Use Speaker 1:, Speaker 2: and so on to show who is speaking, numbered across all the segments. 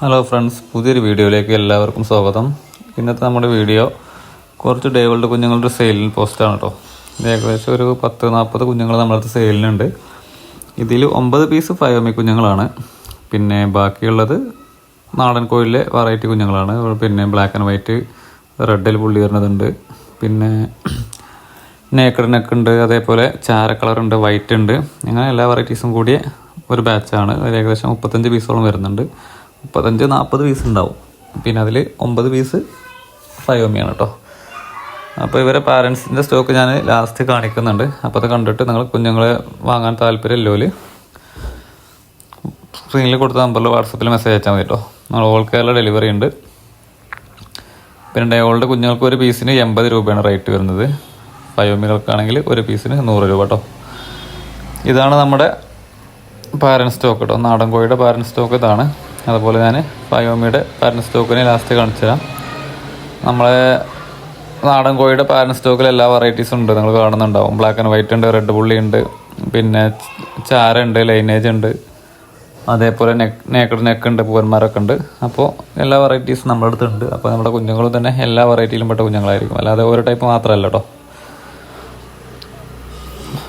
Speaker 1: Hello friends പുതിയൊരു വീഡിയോയിലേക്ക് എല്ലാവർക്കും സ്വാഗതം. ഇന്നത്തെ നമ്മുടെ വീഡിയോ കുറച്ച് ഡേകളുടെ കുഞ്ഞുങ്ങളുടെ സെയിലിൽ പോസ്റ്റാണ് കേട്ടോ ഏകദേശം ഒരു പത്ത് നാൽപ്പത് കുഞ്ഞുങ്ങൾ നമ്മളടുത്ത് സെയിലിനുണ്ട് ഇതിൽ ഒമ്പത് പീസ് ഫയോമി കുഞ്ഞുങ്ങളാണ്. പിന്നെ ബാക്കിയുള്ളത് നാടൻ കോഴിലെ വെറൈറ്റി കുഞ്ഞുങ്ങളാണ്. പിന്നെ ബ്ലാക്ക് ആൻഡ് വൈറ്റ് റെഡിൽ പുള്ളി വരുന്നതുണ്ട്. പിന്നെ നേക്കഡ് നെക്ക് ഉണ്ട്. അതേപോലെ ചാര കളറുണ്ട് വൈറ്റ് ഉണ്ട്. അങ്ങനെ എല്ലാ വെറൈറ്റീസും കൂടിയ ഒരു ബാച്ചാണ് ഏകദേശം മുപ്പത്തഞ്ച് പീസോളം വരുന്നുണ്ട്. മുപ്പത്തഞ്ച് നാൽപ്പത് പീസ് ഉണ്ടാവും. പിന്നെ അതിൽ ഒമ്പത് പീസ് ഫയോമിയാണ് കേട്ടോ അപ്പോൾ ഇവരെ പാരൻസിന്റെ സ്റ്റോക്ക് ഞാൻ ലാസ്റ്റ് കാണിക്കുന്നുണ്ട്. അപ്പോൾ അത് കണ്ടിട്ട് നിങ്ങൾ കുഞ്ഞുങ്ങളെ വാങ്ങാൻ താല്പര്യമില്ലോൽ സ്ക്രീനിൽ കൊടുത്ത നമ്പറിൽ വാട്സപ്പിൽ മെസ്സേജ് അയച്ചാൽ മതി കേട്ടോ നമ്മൾ ഓൾ കേരള ഡെലിവറി ഉണ്ട്. പിന്നെ ഡയോളുടെ കുഞ്ഞുങ്ങൾക്ക് ഒരു പീസിന് എൺപത് രൂപയാണ് റേറ്റ് വരുന്നത്. ഫയോമികൾക്കാണെങ്കിൽ ഒരു പീസിന് നൂറ് രൂപ കേട്ടോ ഇതാണ് നമ്മുടെ പാരൻ സ്റ്റോക്ക് കേട്ടോ നാടൻ കോഴിയുടെ പാരൻ സ്റ്റോക്ക് ഇതാണ്. അതുപോലെ ഞാൻ ഫയോമിയുടെ പാരൻ സ്റ്റോക്കിനെ ലാസ്റ്റ് കാണിച്ചു തരാം. നമ്മളെ നാടൻ കോഴിയുടെ പാരൻ സ്റ്റോക്കിൽ എല്ലാ വെറൈറ്റീസും ഉണ്ട്. നിങ്ങൾ കാണുന്നുണ്ടാവും. ബ്ലാക്ക് ആൻഡ് വൈറ്റ് ഉണ്ട് റെഡ് പുള്ളി ഉണ്ട് പിന്നെ ചാര ഉണ്ട് ലൈനേജ് ഉണ്ട്. അതേപോലെ നെക്ക് നേക്കഡ് നെക്ക് ഉണ്ട് പൂവന്മാരൊക്കെ ഉണ്ട്. അപ്പോൾ എല്ലാ വെറൈറ്റീസും നമ്മുടെ അടുത്തുണ്ട് അപ്പോൾ നമ്മുടെ കുഞ്ഞുങ്ങളും തന്നെ എല്ലാ വെറൈറ്റിയിലും പെട്ട കുഞ്ഞുങ്ങളായിരിക്കും. അല്ലാതെ ഒരു ടൈപ്പ് മാത്രമല്ല കേട്ടോ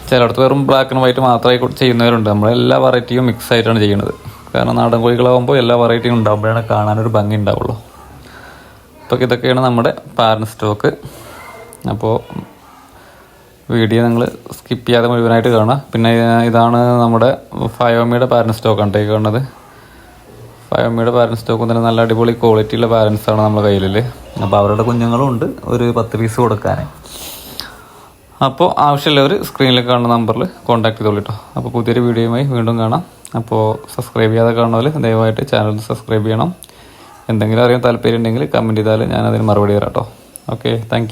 Speaker 1: ചിലയിടത്ത് വെറും ബ്ലാക്ക് ആൻഡ് വൈറ്റ് മാത്രമായി ചെയ്യുന്നവരുണ്ട്. നമ്മൾ എല്ലാ വെറൈറ്റിയും മിക്സ് ആയിട്ടാണ് ചെയ്യുന്നത്. കാരണം നാടൻ കോഴികളാകുമ്പോൾ എല്ലാ വെറൈറ്റിയും ഉണ്ടാകുമ്പോഴാണ് കാണാനൊരു ഭംഗി ഉണ്ടാവുള്ളൂ. അപ്പോൾ ഇതൊക്കെയാണ് നമ്മുടെ പാരൻ സ്റ്റോക്ക് അപ്പോൾ വീഡിയോ നിങ്ങൾ സ്കിപ്പ് ചെയ്യാതെ മുഴുവനായിട്ട് കാണുക. പിന്നെ ഇതാണ് നമ്മുടെ ഫയോമിയുടെ പാരൻ സ്റ്റോക്കാണ് ടേക്ക് കാണുന്നത്. ഫയോമിയുടെ പാരൻ സ്റ്റോക്കും തന്നെ നല്ല അടിപൊളി ക്വാളിറ്റിയുള്ള പാരൻസ് ആണ് നമ്മുടെ കയ്യിൽ അപ്പോൾ അവരുടെ കുഞ്ഞുങ്ങളും ഉണ്ട്. ഒരു പത്ത് പീസ് കൊടുക്കാൻ അപ്പോൾ ആവശ്യമുള്ളവർ സ്ക്രീനിൽ കാണുന്ന നമ്പറിൽ കോൺടാക്ട് ചെയ്തോളൂ കേട്ടോ. അപ്പോൾ പുതിയൊരു വീഡിയോയുമായി വീണ്ടും കാണാം. അപ്പോൾ സബ്സ്ക്രൈബ് ചെയ്യാതെ കാണുന്നവർ ദയവായിട്ട് ചാനൽ സബ്സ്ക്രൈബ് ചെയ്യണം. എന്തെങ്കിലും അറിയാൻ താല്പര്യം ഉണ്ടെങ്കിൽ കമന്റ് ചെയ്താൽ ഞാൻ അതിന് മറുപടി തരാം കേട്ടോ. Okay thank